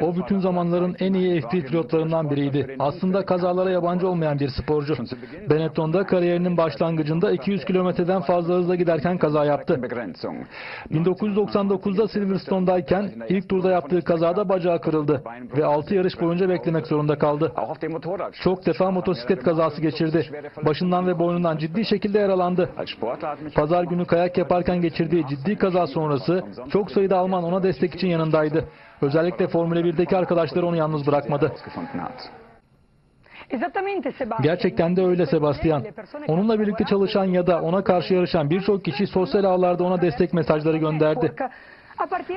O bütün zamanların en iyi F1 pilotlarından biriydi. Aslında kazalara yabancı olmayan bir sporcu. Benetton'da kariyerinin başlangıcında 200 kilometreden fazla hızla giderken kaza yaptı. 1999'da Silverstone'dayken ilk turda yaptığı kazada bacağı kırıldı ve 6 yarış boyunca beklemek zorunda kaldı. Çok defa motosiklet kazası geçirdi. Başından ve boynundan ciddi şekilde yaralandı. Pazar günü kayak yaparken geçirdiği ciddi kaza sonrası çok sayıda Alman ona destek için yanındaydı. Özellikle Formula 1'deki arkadaşları onu yalnız bırakmadı. Gerçekten de öyle Sebastian. Onunla birlikte çalışan ya da ona karşı yarışan birçok kişi sosyal ağlarda ona destek mesajları gönderdi.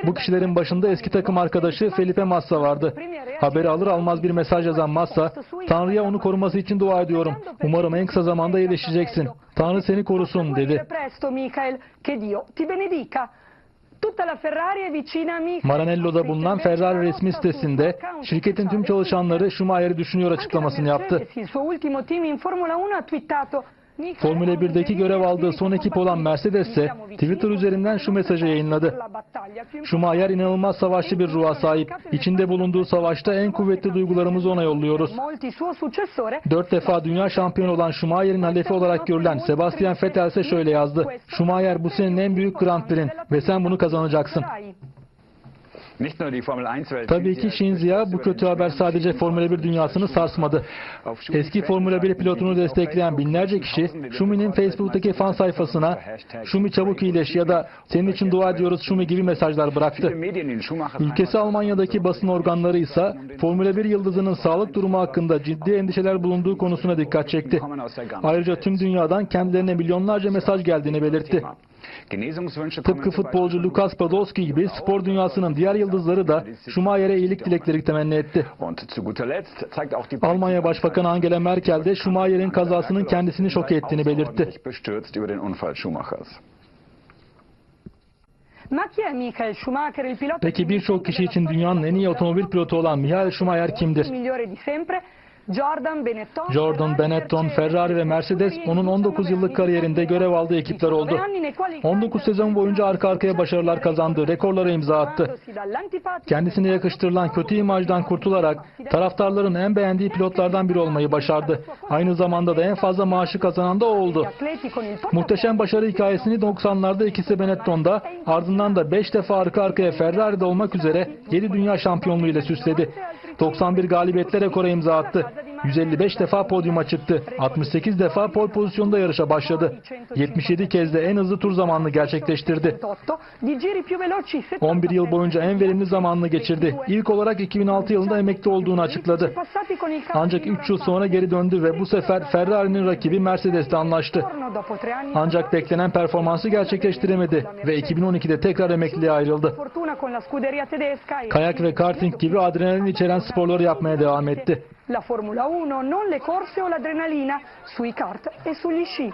Bu kişilerin başında eski takım arkadaşı Felipe Massa vardı. Haberi alır almaz bir mesaj yazan Massa, Tanrı'ya onu koruması için dua ediyorum. Umarım en kısa zamanda iyileşeceksin. Tanrı seni korusun dedi. Maranello'da bulunan Ferrari resmi sitesinde şirketin tüm çalışanları Schumacher'i düşünüyor açıklamasını yaptı. Formula 1'deki görev aldığı son ekip olan Mercedes ise Twitter üzerinden şu mesajı yayınladı. Schumacher inanılmaz savaşçı bir ruha sahip. İçinde bulunduğu savaşta en kuvvetli duygularımızı ona yolluyoruz. Dört defa dünya şampiyonu olan Schumacher'in halefi olarak görülen Sebastian Vettel ise şöyle yazdı. Schumacher bu senin en büyük Grand Prix'n ve sen bunu kazanacaksın. Tabii ki Shinzia bu kötü haber sadece Formula 1 dünyasını sarsmadı. Eski Formula 1 pilotunu destekleyen binlerce kişi Schumi'nin Facebook'taki fan sayfasına Schumi çabuk iyileş ya da senin için dua ediyoruz Schumi gibi mesajlar bıraktı. Ülkesi Almanya'daki basın organları ise Formula 1 yıldızının sağlık durumu hakkında ciddi endişeler bulunduğu konusuna dikkat çekti. Ayrıca tüm dünyadan kendilerine milyonlarca mesaj geldiğini belirtti. Tıpkı futbolcu Lukas Podolski gibi spor dünyasının diğer yıldızları da Schumacher'e iyilik dilekleri temenni etti. Almanya Başbakanı Angela Merkel de Schumacher'in kazasının kendisini şok ettiğini belirtti. Peki birçok kişi için dünyanın en iyi otomobil pilotu olan Michael Schumacher kimdir? Jordan, Benetton, Ferrari ve Mercedes onun 19 yıllık kariyerinde görev aldığı ekipler oldu. 19 sezon boyunca arka arkaya başarılar kazandı, rekorlara imza attı. Kendisine yakıştırılan kötü imajdan kurtularak taraftarların en beğendiği pilotlardan biri olmayı başardı. Aynı zamanda da en fazla maaşı kazanan da o oldu. Muhteşem başarı hikayesini 90'larda ikisi Benetton'da ardından da 5 defa arka arkaya Ferrari'de olmak üzere 7 dünya şampiyonluğu ile süsledi. 91 galibiyetler rekora imza attı. 155 defa podyuma çıktı. 68 defa pol pozisyonda yarışa başladı. 77 kez de en hızlı tur zamanını gerçekleştirdi. 11 yıl boyunca en verimli zamanını geçirdi. İlk olarak 2006 yılında emekli olduğunu açıkladı. Ancak 3 yıl sonra geri döndü ve bu sefer Ferrari'nin rakibi Mercedes'te anlaştı. Ancak beklenen performansı gerçekleştiremedi ve 2012'de tekrar emekliliğe ayrıldı. Kayak ve karting gibi adrenalin içeren sporları yapmaya devam etti. La Formula 1, non le corse o l'adrenalina sui kart e sugli sci.